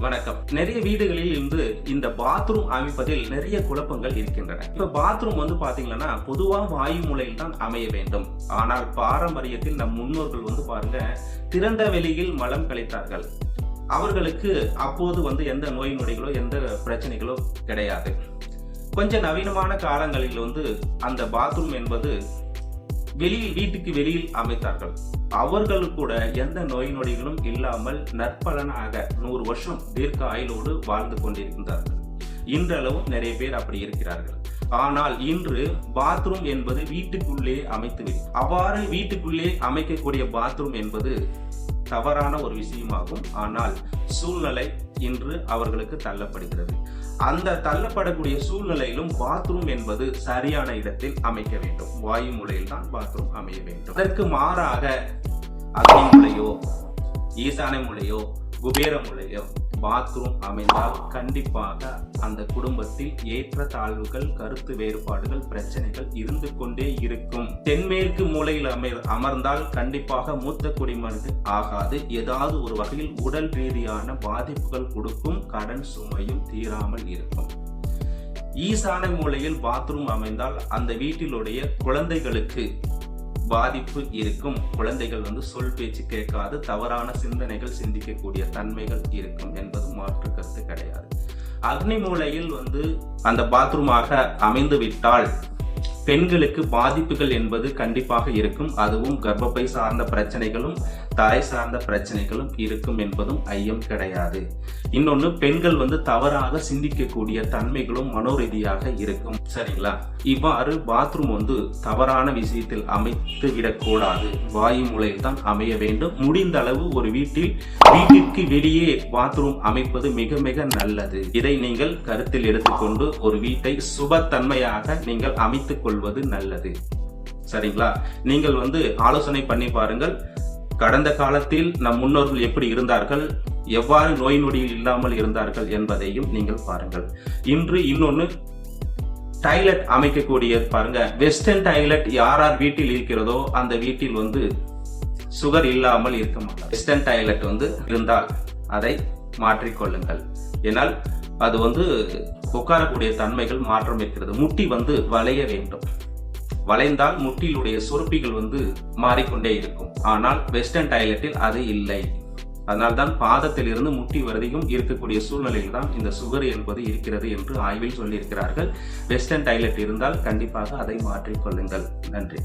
வணக்கம். நிறைய வீடுகளில் இருந்து இந்த பாத்ரூம் அமைப்பதில் நிறைய குழப்பங்கள் இருக்கின்றன. இப்ப பாத்ரூம் வந்து பாத்தீங்கன்னா பொதுவா வாயு மூலையில் தான் அமைய வேண்டும். ஆனால் பாரம்பரியத்தில் நம் முன்னோர்கள் வந்து பாருங்க திறந்த வெளியில் மலம் கழித்தார்கள். அவர்களுக்கு அப்போது வந்து எந்த நோய் நொடிகளோ எந்த பிரச்சனைகளோ கிடையாது. கொஞ்சம் நவீனமான காலங்களில் வந்து அந்த பாத்ரூம் என்பது வெளியில் வீட்டுக்கு வெளியில் அமைத்தார்கள். அவர்கள் கூட எந்த நோய் நொடிகளும் இல்லாமல் நற்பலனாக நூறு வருஷம் தீர்க்க ஆயுளோடு வாழ்ந்து கொண்டிருக்கின்றார்கள் இன்றளவும் நிறைய பேர் அப்படி இருக்கிறார்கள். ஆனால் இன்று பாத்ரூம் என்பது வீட்டுக்குள்ளே அமைத்து அவ்வாறு வீட்டுக்குள்ளே அமைக்கக்கூடிய பாத்ரூம் என்பது தவறான ஒரு விஷயமாகும். ஆனால் சூழ்நிலை இன்று அவர்களுக்கு தள்ளப்படுகிறது. அந்த தள்ளப்படக்கூடிய சூழ்நிலையிலும் பாத்ரூம் என்பது சரியான இடத்தில் அமைக்க வேண்டும். வாயு மூலையில் தான் பாத்ரூம் அமைய வேண்டும். அதற்கு மாறாக அக்னி மூலையோ ஈசான மூலையோ குபேர மூலையோ பாத்ரூம் அமைந்தால் கண்டிப்பாக அந்த குடும்பத்தில் ஏற்ற தாழ்வுகள் கருத்து வேறுபாடுகள் பிரச்சனைகள் இருந்து கொண்டே இருக்கும். தென்மேற்கு மூலையில் அமை அமர்ந்தால் கண்டிப்பாக மூத்த குடிமனது ஆகாது. ஏதாவது ஒரு வகையில் உடல் ரீதியான பாதிப்புகள் கொடுக்கும். கடன் சுமையும் தீராமல் இருக்கும். ஈசான மூலையில் பாத்ரூம் அமைந்தால் அந்த வீட்டிலுடைய குழந்தைகளுக்கு பாதிப்பு இருக்கும். குழந்தைகள் வந்து சொல் பேச்சு கேட்காது தவறான சிந்தனைகள் சிந்திக்கக்கூடிய தன்மைகள் இருக்கும் என்பது மாற்று கருத்து கிடையாது. அக்னி மூலையில் வந்து அந்த பாத்ரூமாக அமைந்து விட்டால் பெண்களுக்கு பாதிப்புகள் என்பது கண்டிப்பாக இருக்கும். அதுவும் கர்ப்பப்பை சார்ந்த பிரச்சனைகளும் தலை சார்ந்த பிரச்சனைகளும் இருக்கும் என்பதும் ஐயம் கிடையாது. இன்னொன்று பெண்கள் வந்து தவறாக சிந்திக்கக்கூடிய தன்மைகளும் மனோரீதியாக இருக்கும். சரிங்களா? இவ்வாறு பாத்ரூம் வந்து தவறான விஷயத்தில் அமைத்து விடக்கூடாது. வாயு மூலையில் தான் அமைய வேண்டும். முடிந்த அளவு ஒரு வீட்டில் வீட்டிற்கு வெளியே பாத்ரூம் அமைப்பது மிக மிக நல்லது. இதை நீங்கள் கருத்தில் எடுத்துக்கொண்டு ஒரு வீட்டை சுபத்தன்மையாக நீங்கள் அமைத்துக் கொள்வது நல்லது. சரிங்களா? நீங்கள் வந்து ஆலோசனை பண்ணி பாருங்கள். கடந்த காலத்தில் நம் முன்னோர்கள் எப்படி இருந்தார்கள்? எவ்வாறு நோய் நொடியில் இல்லாமல் இருந்தார்கள் என்பதையும் நீங்கள் பாருங்கள். இன்று இன்னொன்று டாய்லெட் அமைக்கக்கூடிய பாருங்க வெஸ்டர்ன் டாய்லெட் யார் யார் வீட்டில் இருக்கிறதோ அந்த வீட்டில் வந்து சுகர் இல்லாமல் இருக்க மாட்டார். வெஸ்டர்ன் டாய்லெட் வந்து இருந்தால் அதை மாற்றிக்கொள்ளுங்கள். ஏன்னால் அது வந்து உட்காரக்கூடிய தன்மைகள் மாற்றம் இருக்கிறது முட்டி வந்து வளைய வேண்டும். வளைந்தால் முட்டியிலுடைய சுரப்பிகள் வந்து மாறிக்கொண்டே இருக்கும். ஆனால் வெஸ்டர்ன் டாய்லெட்டில் அது இல்லை. அதனால்தான் தான் பாதத்திலிருந்து முட்டி வரைக்கும் இருக்கக்கூடிய சூழ்நிலையில் தான் இந்த சுகர் என்பது இருக்கிறது என்று ஆய்வில் சொல்லியிருக்கிறார்கள். வெஸ்டர்ன் டாய்லெட் இருந்தால் கண்டிப்பாக அதை மாற்றிக்கொள்ளுங்கள். நன்றி.